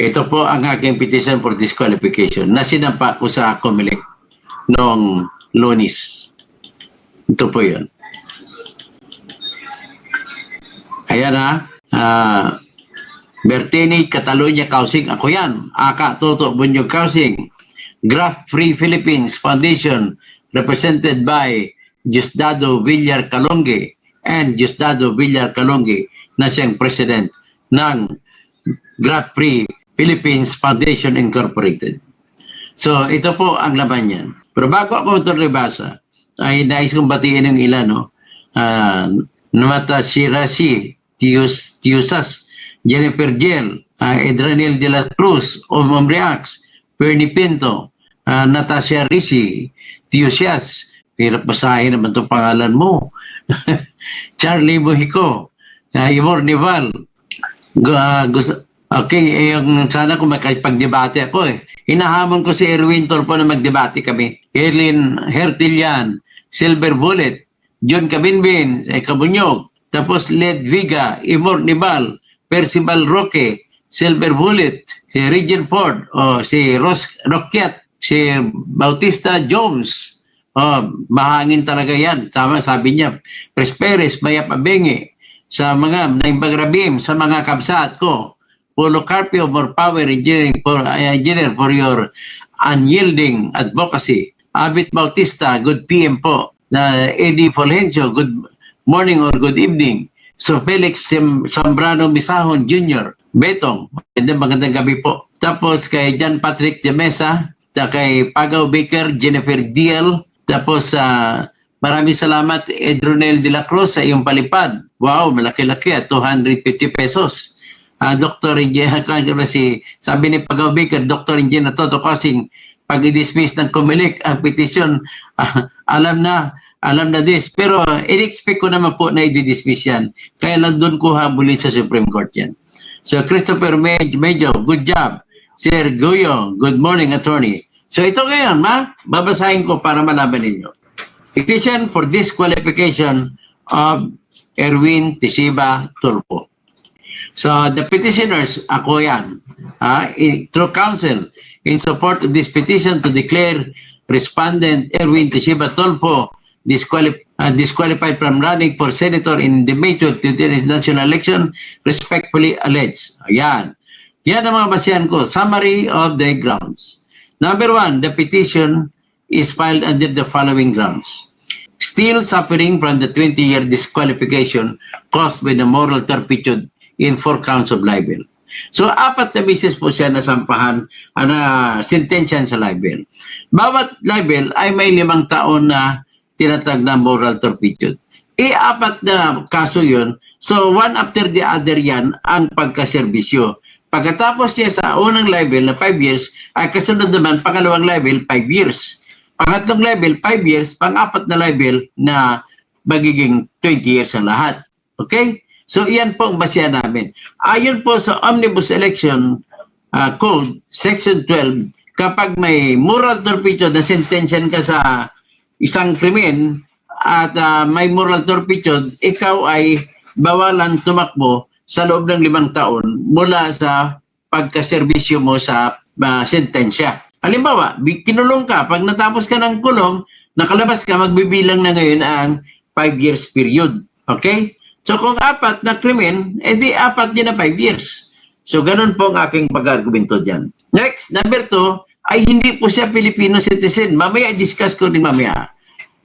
Ito po ang aking petition for disqualification na sinampa ko sa COMELEC noong lunis. Ito po yun. Ayan ha. Ah, Bertini, Catalonia Housing. Ako yan. Aka, Toto, Bunyog Housing. Graph Free Philippines Foundation represented by Justado Villar Calonge and Justado Villar Calonge na siyang president ng Graph Free Philippines Foundation Incorporated. So, ito po ang laman yan. Pero bago ako ito nabasa, ay nais kong batiin ng ilan, no? Uh, Namata Shirashi, Tius, Tiusas, Jennifer Gel, uh, Edranil de la Cruz, Omom Reax, Bernie Pinto, uh, Natasha Risi, Tiusias, hirap basahin naman itong pangalan mo. Charlie Mujico, uh, Imor Nival, uh, Okay, eh, yung sana kung makipagdebate ako eh. Hinahamon ko si Erwin Torpo na magdebate kami. Erlin Hertilian, Silver Bullet, John Cabinbin, eh, Kabunyog, tapos Led Viga, Imor Nibal, Percival Roque, Silver Bullet, si Regent Ford, o si Ros Roquiat, si Bautista Jones. Oh, mahangin talaga yan. Tama, sabi niya. Presperes, Maya Pabengi, sa mga Naimbagrabim, sa mga kabsat ko. Polo Carpio, more power engineering for, uh, engineer for your unyielding advocacy. Abit Bautista, good PM po. Na Eddie Fulgencio, good morning or good evening. So Felix Zambrano Misahon Jr., Betong, magandang, gabi po. Tapos kay John Patrick de Mesa, kay Pagaw Baker, Jennifer Diel, tapos sa maraming salamat Edronel de la Cruz sa iyong palipad. Wow, malaki-laki at 250 pesos uh, Dr. Engineer si sabi ni Pagaw Baker, Dr. Engineer Toto Kasing, pag i-dismiss ng Comelec ang petition, ah, alam na, alam na this. Pero uh, in-expect ko naman po na i-dismiss yan. Kaya lang doon ko habulin sa Supreme Court yan. So Christopher Med- Medjo, good job. Sir Guyo, good morning attorney. So ito ngayon, ma, babasahin ko para malaman ninyo. Petition for disqualification of Erwin Tishiba Tulpo. So the petitioners, ako yan, uh, through counsel, in support of this petition to declare respondent Erwin Teshiba Tolfo disqualif- uh, disqualified from running for senator in the May 2020 national election, respectfully alleged. Ayan. Yan ang mga basihan ko. Summary of the grounds. Number one, the petition is filed under the following grounds. Still suffering from the 20-year disqualification caused by the moral turpitude in four counts of libel. So, apat na bisis po siya nasampahan, uh, na sentensyan sa libel. Bawat libel ay may limang taon na tinatag na moral turpitude. E, apat na kaso yun. So, one after the other yan ang pagkaserbisyo. Pagkatapos niya sa unang libel na 5 years, ay kasunod naman pangalawang libel 5 years. Pangatlong level 5 years, pang-apat na level na magiging 20 years ang lahat. Okay? So iyan po ang basya namin. Ayon po sa Omnibus Election uh, Code, Section 12, kapag may moral turpitude na sentensyan ka sa isang krimen at uh, may moral turpitude, ikaw ay bawalan tumakbo sa loob ng limang taon mula sa pagkaserbisyo mo sa uh, sentensya. Halimbawa, kinulong ka, pag natapos ka ng kulong, nakalabas ka, magbibilang na ngayon ang 5 years period. Okay? So kung apat na krimen, edi apat din na 5 years. So ganun po ang aking pag-argumento dyan. Next, number two, ay hindi po siya Filipino citizen. Mamaya discuss ko din mamaya.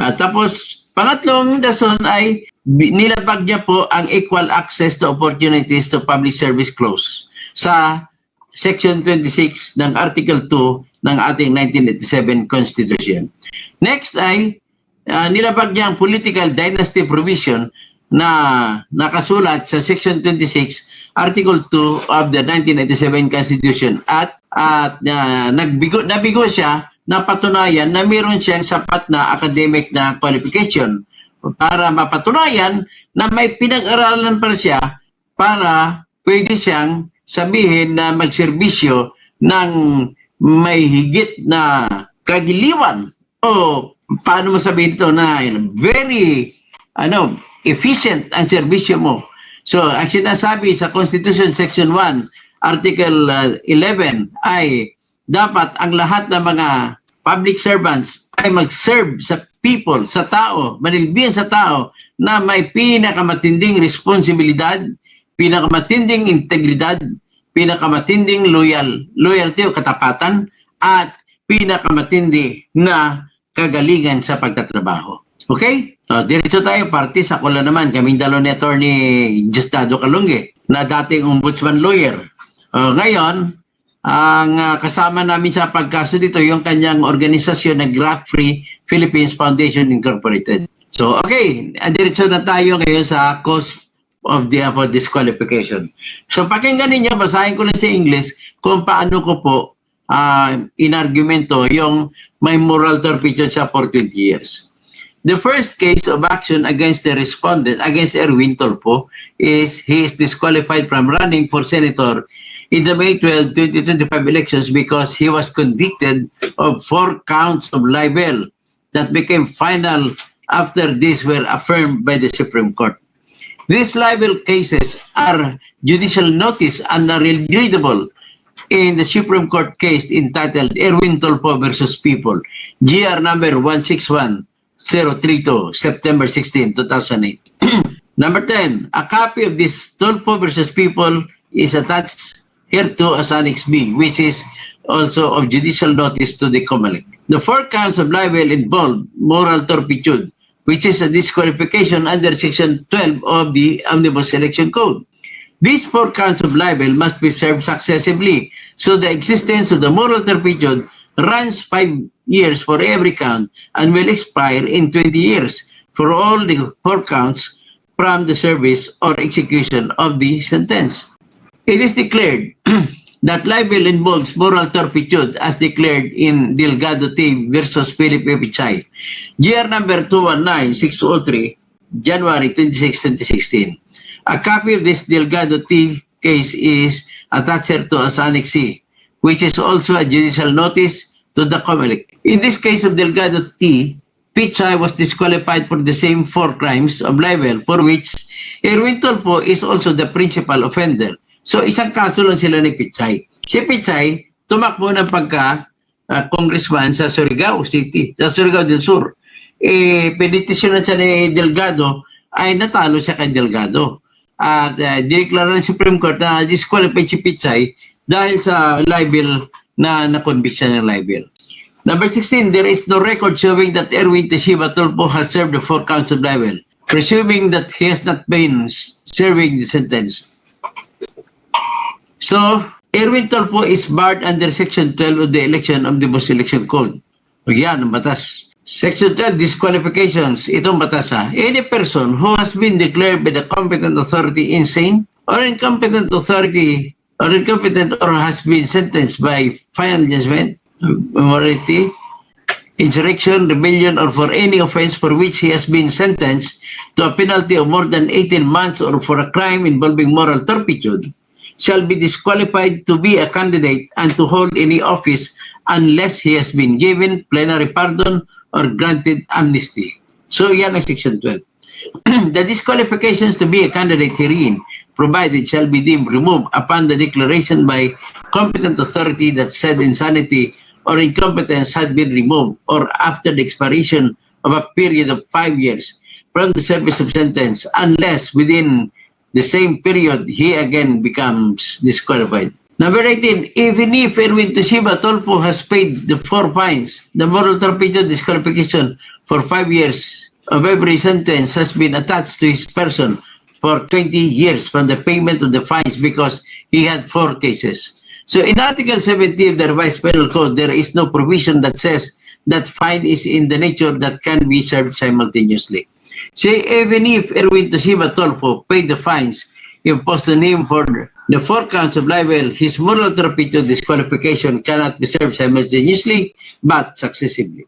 Uh, tapos, pangatlong dason ay nilabag niya po ang equal access to opportunities to public service clause sa Section 26 ng Article 2 ng ating 1987 Constitution. Next ay uh, nilabag niya ang political dynasty provision na nakasulat sa Section 26, Article 2 of the 1987 Constitution. At at uh, nagbigo nabigo siya na patunayan na meron siyang sapat na academic na qualification para mapatunayan na may pinag-aralan pa siya para pwede siyang sabihin na magserbisyo ng may higit na kagiliwan. O paano mo sabihin ito na very ano efficient ang serbisyo mo. So, ang sinasabi sa Constitution Section 1, Article uh, 11 ay dapat ang lahat ng mga public servants ay mag-serve sa people, sa tao, manilbihan sa tao na may pinakamatinding responsibilidad, pinakamatinding integridad, pinakamatinding loyal, loyalty o katapatan, at pinakamatindi na kagalingan sa pagtatrabaho. Okay? So, diretso tayo, parties. Ako lang naman, kaming dalo ni Attorney Justado Kalungi, na dating ombudsman lawyer. Uh, ngayon, ang uh, kasama namin sa pagkaso dito, yung kanyang organisasyon na Graft Free Philippines Foundation Incorporated. So, okay, diretso na tayo ngayon sa cause of the uh, disqualification. So, pakinggan ninyo, basahin ko lang sa English kung paano ko po uh, inargumento yung may moral turpitude siya for 20 years. The first case of action against the respondent, against Erwin Tolpo, is he is disqualified from running for senator in the May 12, 2025 elections because he was convicted of four counts of libel that became final after these were affirmed by the Supreme Court. These libel cases are judicial notice and are readable in the Supreme Court case entitled Erwin Tolpo versus People, GR number 161032, September 16, 2008. number 10, a copy of this Tolpo versus People is attached hereto as Annex B, which is also of judicial notice to the COMELEC. The four counts of libel involve moral turpitude, which is a disqualification under Section 12 of the Omnibus Election Code. These four counts of libel must be served successively, so the existence of the moral turpitude runs five years for every count and will expire in 20 years for all the four counts from the service or execution of the sentence. It is declared that libel involves moral turpitude as declared in Delgado T versus Philip Pichay, GR number 219603, January 26, 2016. A copy of this Delgado T case is attached to as Annex C, which is also a judicial notice to the COMELEC. In this case of Delgado T, Pichay was disqualified for the same four crimes of libel for which Erwin Tolpo is also the principal offender. So isang kaso lang sila ni Pichay. Si Pichay, tumakbo ng pagka uh, congressman sa Surigao City, sa Surigao del Sur. Eh, petitionan siya ni Delgado, ay natalo siya kay Delgado. At uh, dineklara ng Supreme Court na disqualified si Pichay dahil sa libel na na-convict siya ng libel. Number 16, there is no record showing that Erwin Teshiba Tulpo has served the four counts of libel, presuming that he has not been serving the sentence. So, Erwin Tolpo is barred under Section 12 of the election of the Bus Election Code. O yan, ang batas. Section 12, disqualifications. Itong batas ha. Any person who has been declared by the competent authority insane or incompetent authority or incompetent or has been sentenced by final judgment, morality, insurrection, rebellion, or for any offense for which he has been sentenced to a penalty of more than 18 months or for a crime involving moral turpitude shall be disqualified to be a candidate and to hold any office unless he has been given plenary pardon or granted amnesty. So yan ang Section 12. the disqualifications to be a candidate herein provided shall be deemed removed upon the declaration by competent authority that said insanity or incompetence had been removed or after the expiration of a period of five years from the service of sentence unless within the same period he again becomes disqualified. Number 18, even if Erwin Toshiba Tolpo has paid the four fines, the moral torpedo disqualification for five years of every sentence has been attached to his person for 20 years from the payment of the fines because he had four cases. So in Article 70 of the Revised Penal Code, there is no provision that says that fine is in the nature that can be served simultaneously. So even if Erwin Toshiba Tolpo paid the fines imposed on him for the four counts of libel, his moral torpedo disqualification cannot be served simultaneously but successively.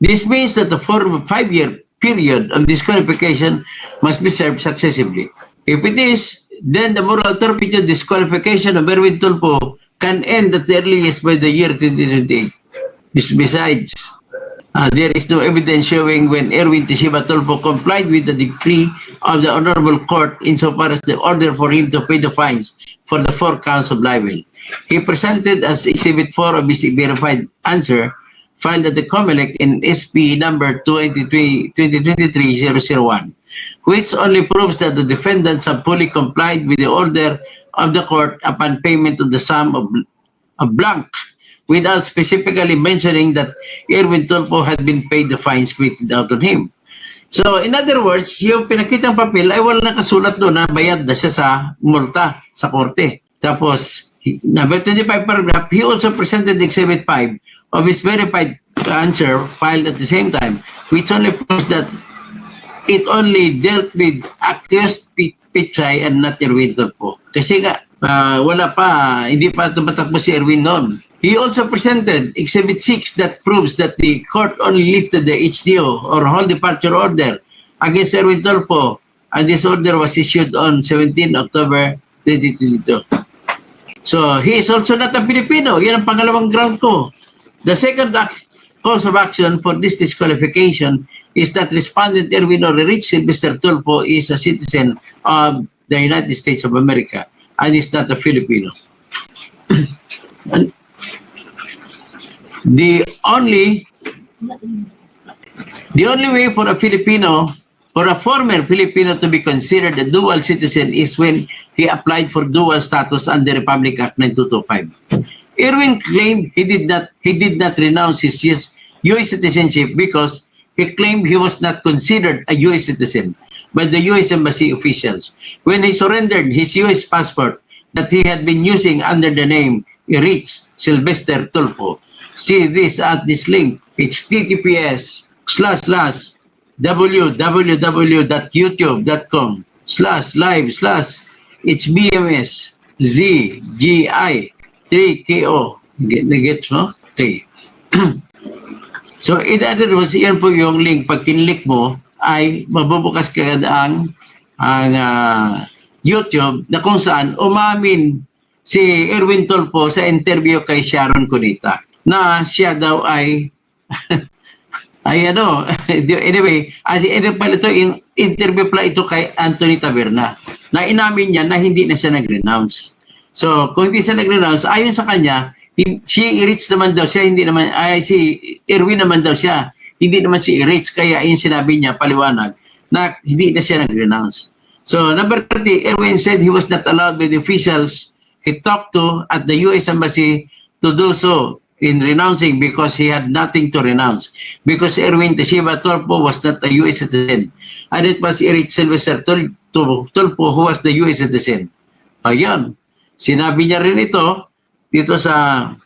This means that the four five-year period of disqualification must be served successively. If it is, then the moral torpedo disqualification of Erwin Tulpo can end at the earliest by the year 2028. This- Besides, uh, there is no evidence showing when Erwin Tishiba Tulpo complied with the decree of the Honorable Court insofar as the order for him to pay the fines for the four counts of libel. He presented as Exhibit 4 of his verified answer filed at the COMELEC in SP number 2023-001, which only proves that the defendants have fully complied with the order of the court upon payment of the sum of, of blank without specifically mentioning that Erwin Tulfo had been paid the fines meted out on him. So, in other words, yung pinakitang papel ay wala nakasulat doon na bayad na siya sa multa sa korte. Tapos, number 25 paragraph, he also presented Exhibit 5 of his verified answer filed at the same time, which only proves that it only dealt with accused Pichay and not Erwin po. Kasi nga, ah, wala pa, hindi pa tumatakbo si Erwin noon. He also presented Exhibit 6 that proves that the court only lifted the HDO or whole departure order against Erwin Tolpo and this order was issued on 17 October 2022. So, he is also not a Filipino. Yan ang pangalawang ground ko. The second cause of action for this disqualification is that respondent Erwin Orerich Sylvester Tulfo is a citizen of the United States of America and is not a Filipino. and the only the only way for a Filipino for a former Filipino to be considered a dual citizen is when he applied for dual status under Republic Act 9225. Irwin claimed he did not he did not renounce his US citizenship because he claimed he was not considered a US citizen by the US embassy officials when he surrendered his US passport that he had been using under the name Rich Sylvester Tulfo. See this at this link. It's TTPS slash slash www.youtube.com slash live slash it's BMS ZGI 3KO. Get, get mo? Okay. so, in other words, yan po yung link. Pag kinlik mo, ay mabubukas ka ang, ang ah, YouTube na kung saan umamin si Erwin Tolpo sa interview kay Sharon Cunita na siya daw ay ay ano, anyway, as in pala ito, in, interview pala ito kay Anthony Taberna na inamin niya na hindi na siya nag-renounce. So, kung hindi siya nag-renounce, ayon sa kanya, si Rich naman daw siya, hindi naman, ay si Erwin naman daw siya, hindi naman si Rich, kaya yung sinabi niya, paliwanag, na hindi na siya nag-renounce. So, number 30, Erwin said he was not allowed by the officials he talked to at the U.S. Embassy to do so in renouncing because he had nothing to renounce. Because Erwin Teshiba Tulpo was not a U.S. citizen. And it was Eric Sylvester Tul- Tul- Tulpo who was the U.S. citizen. Ayun. Sinabi niya rin ito dito sa